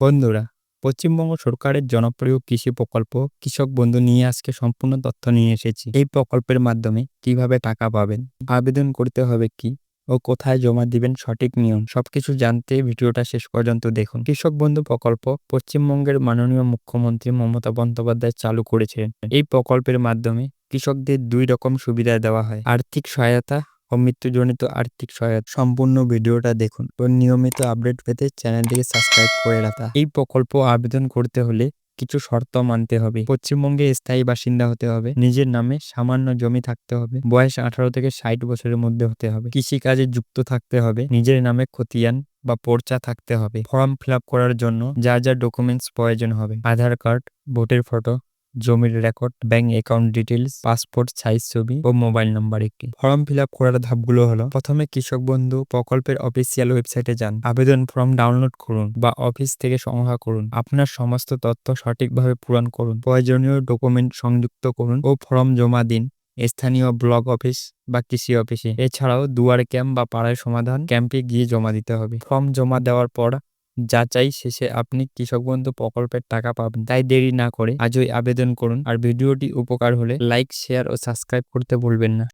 বন্ধুরা, পশ্চিমবঙ্গ সরকারের জনপ্রিয় কৃষি প্রকল্প কৃষক বন্ধু নিয়ে আজকে সম্পূর্ণ তথ্য নিয়ে এসেছি। এই প্রকল্পের মাধ্যমে কীভাবে টাকা পাবেন, আবেদন করতে হবে কি ও কোথায় জমা দিবেন সঠিক নিয়ম সবকিছু জানতে ভিডিওটা শেষ পর্যন্ত দেখুন। কৃষক বন্ধু প্রকল্প পশ্চিমবঙ্গের মাননীয় মুখ্যমন্ত্রী মমতা বন্দ্যোপাধ্যায় চালু করেছেন এই প্রকল্পের মাধ্যমে কৃষকদের দুই রকম সুবিধা দেওয়া হয়, আর্থিক সহায়তা ও মৃত্যুজনিত আর্থিক সহায়তা। সম্পূর্ণ ভিডিওটা দেখুন ও নিয়মিত আপডেট পেতে চ্যানেলটিকে সাবস্ক্রাইব করে রাখা। এই প্রকল্প আবেদন করতে হলে কিছু শর্ত মানতে হবে। পশ্চিমবঙ্গে স্থায়ী বাসিন্দা হতে হবে, নিজের নামে সামান্য জমি থাকতে হবে, বয়স আঠারো থেকে ষাট বছরের মধ্যে হতে হবে, কৃষিকাজে যুক্ত থাকতে হবে, নিজের নামে খতিয়ান বা পর্চা থাকতে হবে, ফর্ম ফিল করার জন্য যা যা ডকুমেন্টস প্রয়োজন হবে, আধার কার্ড, ভোটের ফটো জমির record bank account details passport size ছবি ও মোবাইল নাম্বার একটি। ফর্ম ফিল আপ করার ধাপগুলো হলো, প্রথমে কৃষক বন্ধু প্রকল্পের অফিসিয়াল ওয়েবসাইটে যান। আবেদন ফর্ম ডাউনলোড করুন বা অফিস থেকে সংগ্রহ করুন। আপনার সমস্ত তথ্য সঠিকভাবে পূরণ করুন। প্রয়োজনীয় ডকুমেন্ট সংযুক্ত করুন ও ফর্ম জমা দিন স্থানীয় ব্লক অফিস বা কৃষি অফিসে এছাড়াও দুয়ার ক্যাম্প বা পাড়ায় সমাধান ক্যাম্পে গিয়ে জমা দিতে হবে। ফর্ম জমা দেওয়ার পর যাচাই শেষে আপনি কৃষক বন্ধু প্রকল্পের টাকা পাবেন। তাই দেরি না করে আজই আবেদন করুন। আর ভিডিওটি উপকার হলে লাইক, শেয়ার ও সাবস্ক্রাইব করতে ভুলবেন না।